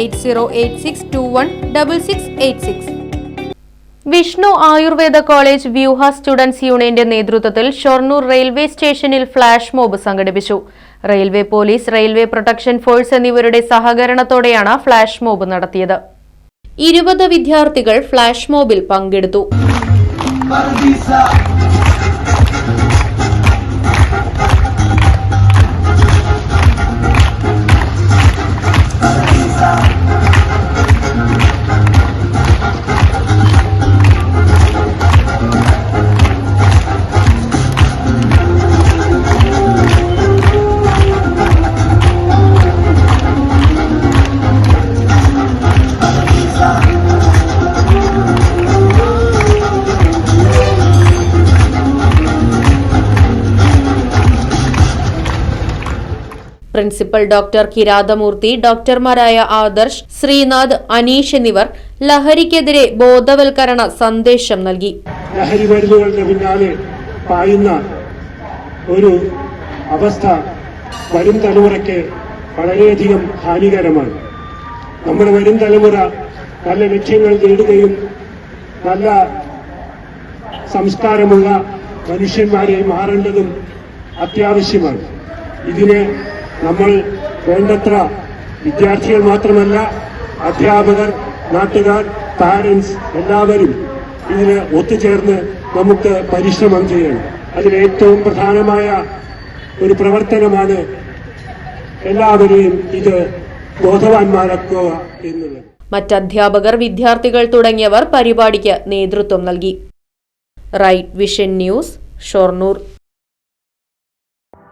Eight zero eight six two one double six eight six. Vishnu Ayurveda college വ്യൂഹ students യൂണിയന്റെ നേതൃത്വത്തിൽ Shoranur railway സ്റ്റേഷനിൽ flash mob സംഘടിപ്പിച്ചു. Railway police railway protection force എന്നിവരുടെ സഹകരണത്തോടെയാണ് flash mob നടത്തിയത്. ഇരുപത് വിദ്യാർത്ഥികൾ ഫ്ളാഷ് മോബിൽ പങ്കെടുത്തു. പ്രിൻസിപ്പൽ ഡോക്ടർ കിരാതമൂർത്തി ഡോക്ടർമാരായ ആദർശ് ശ്രീനാഥ് അനീഷ് എന്നിവർ ലഹരിക്കെതിരെ ബോധവൽക്കരണ സന്ദേശം നൽകി. ലഹരി മരുന്നുകളുടെ പിന്നാലെ പായുന്ന ഒരു അവസ്ഥ വരും തലമുറയ്ക്ക് വളരെയധികം ഹാനികരമാണ്. നമ്മുടെ വരും തലമുറ നല്ല ലക്ഷ്യങ്ങൾ നേടുകയും നല്ല സംസ്കാരമുള്ള മനുഷ്യന്മാരെ മാറേണ്ടതും അത്യാവശ്യമാണ്. ഇതിന് നമ്മൾ വേണ്ടത്ര വിദ്യാർത്ഥികൾ മാത്രമല്ല അധ്യാപകർ നാട്ടുകാർ പാരന്റ്സ് എല്ലാവരും ഇതിന് ഒത്തുചേർന്ന് നമുക്ക് പരിശ്രമം ചെയ്യണം. അതിലേറ്റവും പ്രധാനമായ ഒരു പ്രവർത്തനമാണ് എല്ലാവരെയും ഇത് ബോധവാന്മാരാക്കുക എന്നുള്ളത്. മറ്റധ്യാപകർ വിദ്യാർത്ഥികൾ തുടങ്ങിയവർ പരിപാടിക്ക് നേതൃത്വം നൽകി. Right vision news Shoranur.